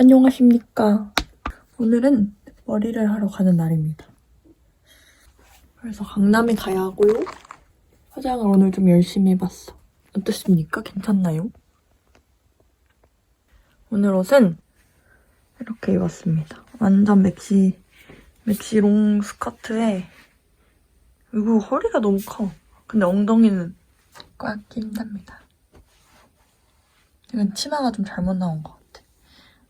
안녕하십니까. 오늘은 머리를 하러 가는 날입니다. 그래서 강남에 가야 하고요. 화장을 오늘 좀 열심히 해봤어. 어떻습니까? 괜찮나요? 오늘 옷은 이렇게 입었습니다. 완전 맥시, 맥시 롱 스커트에 이거 허리가 너무 커. 근데 엉덩이는 꽉 낀답니다. 이건 치마가 좀 잘못 나온 것 같아.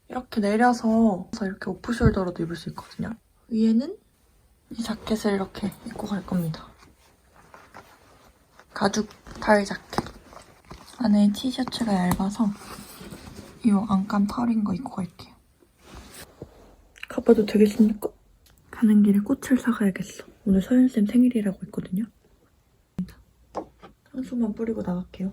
이렇게 내려서 이렇게 오프숄더로도 입을 수 있거든요. 위에는 이 자켓을 이렇게 입고 갈 겁니다. 가죽 털 자켓. 안에 티셔츠가 얇아서 이 안감 털인 거 입고 갈게요. 가봐도 되겠습니까? 가는 길에 꽃을 사가야겠어. 오늘 서연쌤 생일이라고 했거든요. 향수만 뿌리고 나갈게요.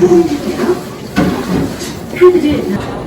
있습니다.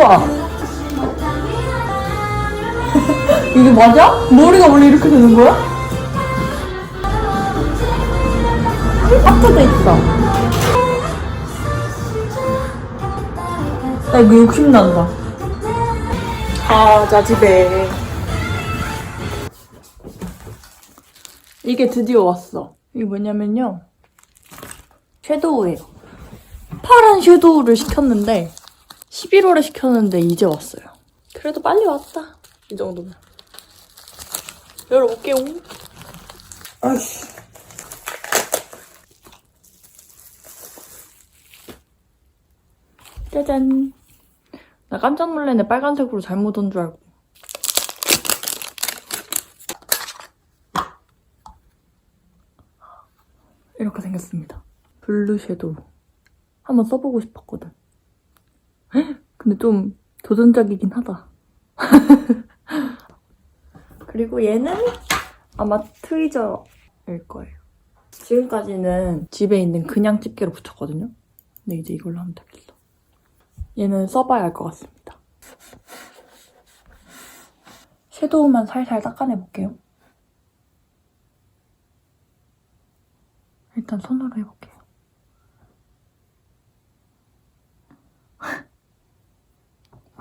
우와! 이게 맞아? 머리가 원래 이렇게 되는 거야? 하트도 있어. 나 이거 욕심난다. 가자, 집에. 이게 드디어 왔어. 이게 뭐냐면요. 섀도우예요. 파란 섀도우를 시켰는데, 11월에 시켰는데 이제 왔어요. 그래도 빨리 왔다. 이 정도면. 열어볼게요. 아이씨. 짜잔. 나 깜짝 놀랐네. 빨간색으로 잘못 온 줄 알고. 이렇게 생겼습니다. 블루 섀도우. 한번 써보고 싶었거든. 근데 좀 도전적이긴 하다. 그리고 얘는 아마 트위저일 거예요. 지금까지는 집에 있는 그냥 집게로 붙였거든요. 근데 이제 이걸로 하면 되겠어. 얘는 써봐야 할 것 같습니다. 섀도우만 살살 닦아내볼게요. 일단 손으로 해볼게요.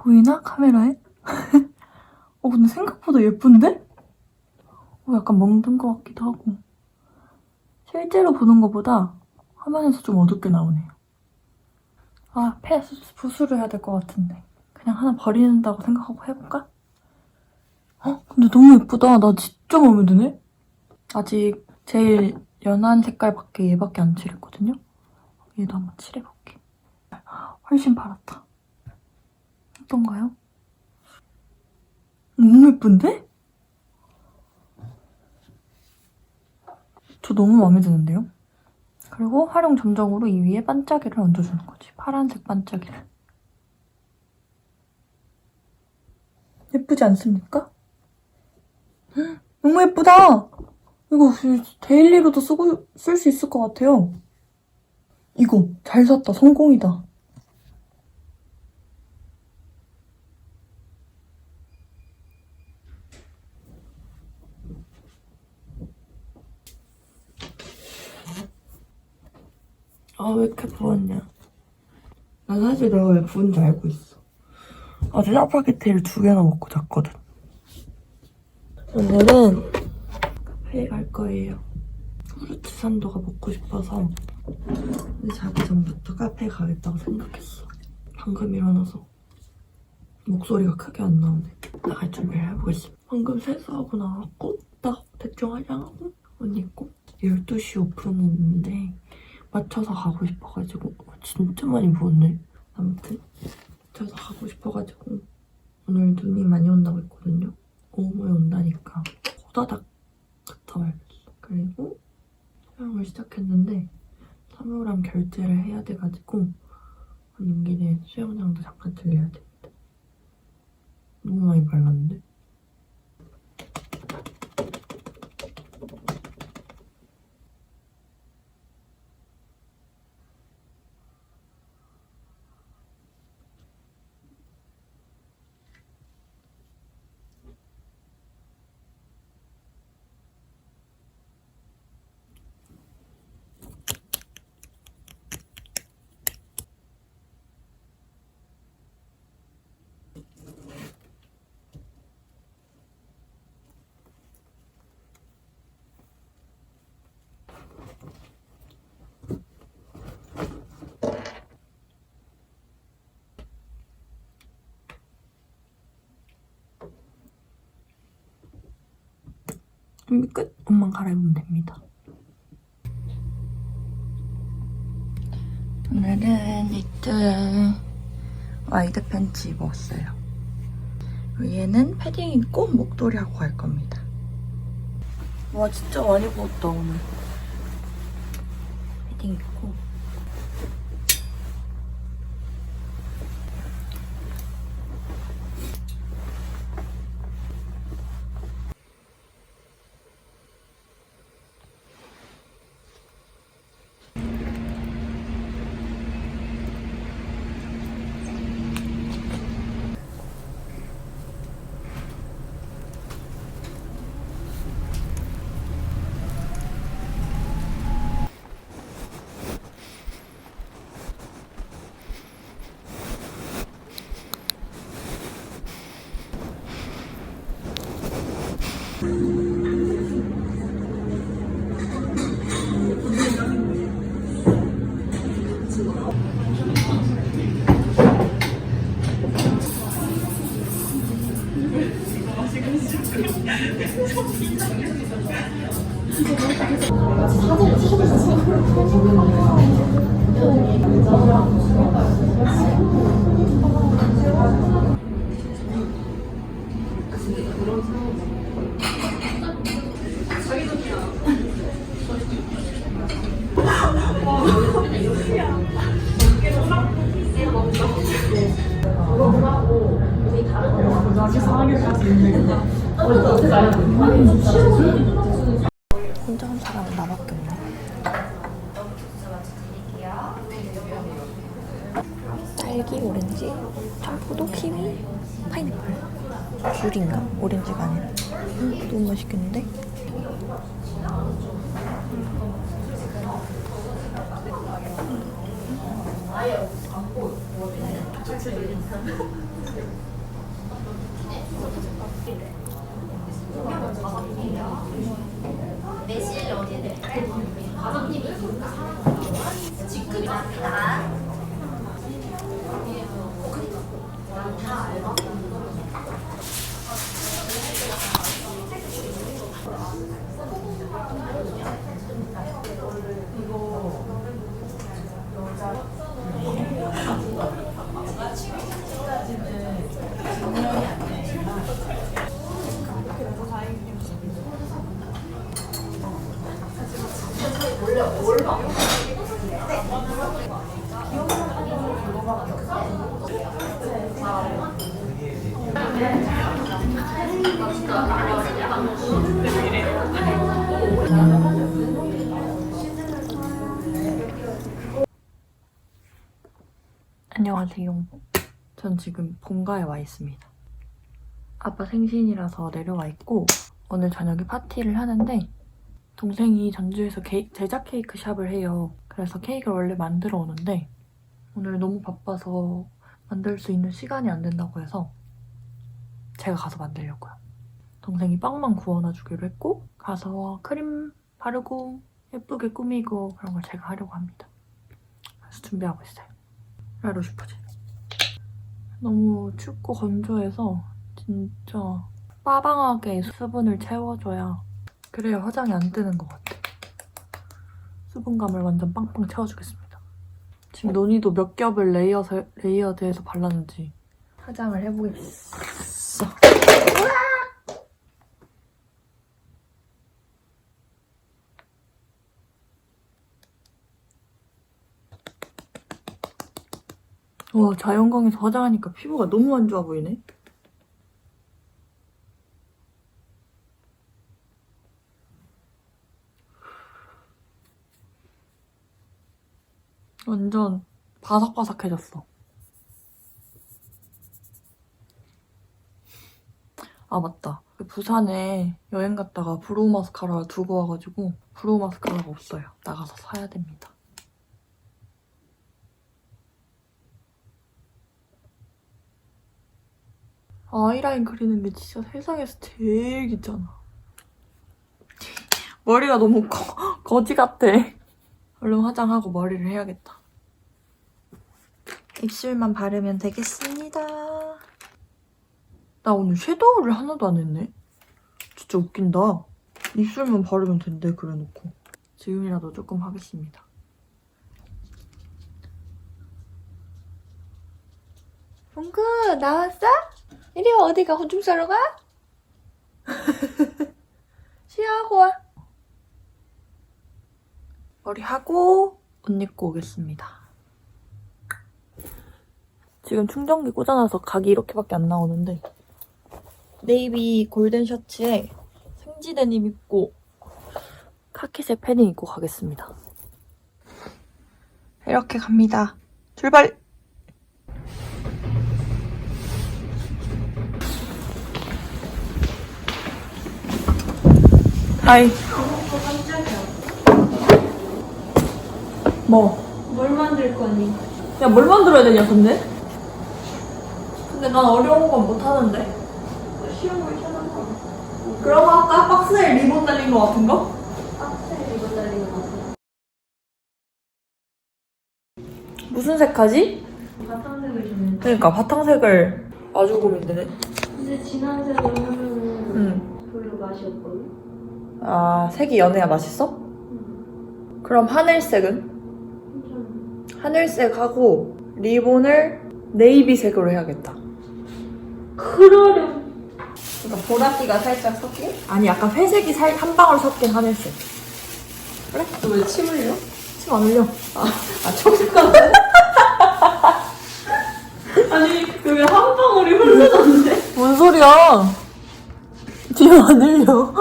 보이나? 카메라에? 어, 근데 생각보다 예쁜데? 어, 약간 멍든 것 같기도 하고. 실제로 보는 것보다 화면에서 좀 어둡게 나오네요. 아, 패 부수를 해야 될 것 같은데. 그냥 하나 버린다고 생각하고 해볼까? 어, 근데 너무 예쁘다. 나 진짜 마음에 드네? 아직 제일 연한 색깔밖에 얘밖에 안 칠했거든요? 얘도 한번 칠해볼게. 훨씬 파랗다. 어떤가요? 너무 예쁜데? 저 너무 마음에 드는데요? 그리고 활용 점적으로 이 위에 반짝이를 얹어주는 거지. 파란색 반짝이를. 예쁘지 않습니까? 헉, 너무 예쁘다! 이거 데일리로도 쓰고, 쓸 수 있을 것 같아요. 이거 잘 샀다. 성공이다. 아, 왜 이렇게 부었냐. 나 사실 내가 왜 부은지 알고 있어. 어제 짜파게티를 두 개나 먹고 잤거든. 오늘은 카페에 갈 거예요. 후르츠 산도가 먹고 싶어서 근데 자기 전부터 카페에 가겠다고 생각했어. 방금 일어나서 목소리가 크게 안 나오네. 나갈 준비를 해보겠습니다. 방금 세수하고 나왔고 딱 대충 화장하고 옷 입고 12시 오픈인데 맞춰서 가고 싶어가지고 어, 진짜 많이 부었네. 아무튼 맞춰서 가고 싶어가지고 오늘 눈이 많이 온다고 했거든요. 오후에 온다니까 호다닥 와야겠어. 그리고 수영을 시작했는데 사무랑 결제를 해야 돼가지고 가는 길에 수영장도 잠깐 들려야 됩니다. 너무 많이 발랐는데? 준비 끝? 옷만 갈아입으면 됩니다. 오늘은 니트 와이드 팬츠 입었어요. 위에는 패딩 입고 목도리 하고 갈 겁니다. 와 진짜 많이 부었다 오늘. 패딩 입고 그런 상황. 혼자 한 사람은 나밖에 없네. 딸기, 오렌지, 청포도, 키위, 파인애플. 귤인가? 오렌지가 아니라. 음, 너무 맛있겠는데? 매실 어디에 과장님 안녕하세요. 전 지금 본가에 와 있습니다. 아빠 생신이라서 내려와 있고 오늘 저녁에 파티를 하는데 동생이 전주에서 케이- 제작 케이크 샵을 해요. 그래서 케이크를 원래 만들어 오는데 오늘 너무 바빠서 만들 수 있는 시간이 안 된다고 해서 제가 가서 만들려고요. 동생이 빵만 구워놔 주기로 했고 가서 크림 바르고 예쁘게 꾸미고 그런 걸 제가 하려고 합니다. 그래서 준비하고 있어요. 하고 싶어지. 너무 춥고 건조해서 진짜 빠방하게 수분을 채워줘야 그래야 화장이 안 뜨는 것 같아. 수분감을 완전 빵빵 채워주겠습니다. 지금 논이도 몇 겹을 레이어서, 레이어드해서 발랐는지 화장을 해보겠어. 와 자연광에서 화장하니까 피부가 너무 안 좋아 보이네. 완전 바삭바삭해졌어. 아 맞다. 그 부산에 여행 갔다가 브로우 마스카라 두고 와가지고 브로우 마스카라가 없어요. 나가서 사야 됩니다. 아이라인 그리는 게 진짜 세상에서 제일 귀찮아. 머리가 너무 거, 거지 같아. 얼른 화장하고 머리를 해야겠다. 입술만 바르면 되겠습니다. 나 오늘 섀도우를 하나도 안 했네. 진짜 웃긴다. 입술만 바르면 된대 그래놓고. 지금이라도 조금 하겠습니다. 봉구 나왔어? 이리 와 어디가 오줌 싸러 가? 쉬하고 와. 머리 하고 옷 입고 오겠습니다. 지금 충전기 꽂아놔서 각이 이렇게밖에 안 나오는데 네이비 골덴 셔츠에 생지 데님 입고 카키색 패딩 입고 가겠습니다. 이렇게 갑니다. 출발! 하이. 뭐? 뭘 만들 거니? 야, 뭘 만들어야 되냐, 근데? 근데 난 어려운 건 못하는데. 쉬운 걸 찾아서 그럼 아까 박스에 리본 달린 거 같은 거? 박스에 이거 달린 거 같아. 무슨 색 하지? 바탕색을 주면 그러니까 바탕색을 아주 고민되네. 근데 진한 없거든? 아, 색이 연해야 맛있어? 응. 그럼 하늘색은? 하늘색하고 리본을 네이비색으로 해야겠다. 그러려. 그러니까 보라기가 살짝 섞인? 아니, 약간 회색이 살, 한 방울 섞인 하늘색. 그래? 너 왜 침 흘려? 침 안 흘려. 아, 청색깔. 아니, 여기 한 방울이 흐르던데? 뭔 소리야? 침안 흘려.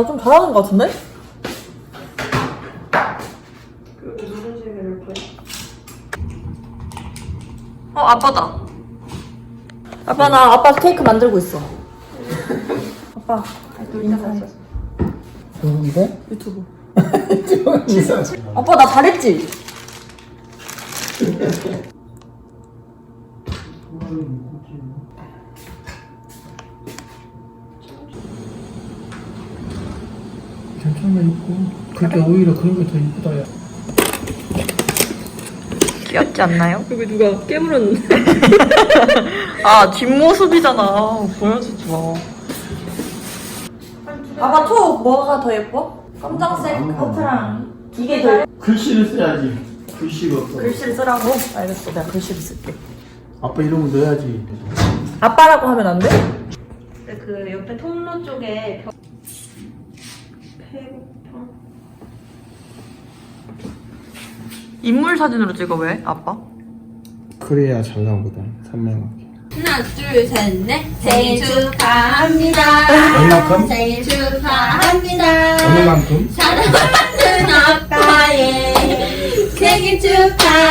나 좀 잘하는 것 같은데? 그렇게 무슨 식을 넣을 거야? 어 아빠다. 아빠 나 아빠 케이크 만들고 있어. 아빠 인사해. 누군데? 유튜브. 이상. 아빠 나 잘했지? 찮아 이쁘. 그게 오히려 그런 게 더 이쁘다 야. 귀엽지 않나요? 여기 누가 깨물었는데. 아 뒷모습이잖아. 보여주지 마. 아빠 톡 뭐가 더 예뻐? 검정색 하트랑 이게 더 글씨를 써야지. 글씨가 없어. 글씨를 쓰라고? 알겠어 내가 글씨를 쓸게. 아빠 이름을 넣어야지. 아빠라고 하면 안 돼? 그 옆에 통로 쪽에 벽... 인물 사진으로 찍어 왜? 아빠? 그래야 잘 나오거든. 선명하게. 하나 둘셋넷 생일 축하합니다 얼마큼? 생일 축하합니다 어느 만큼? 사랑하는 아빠의 생일 축하합니다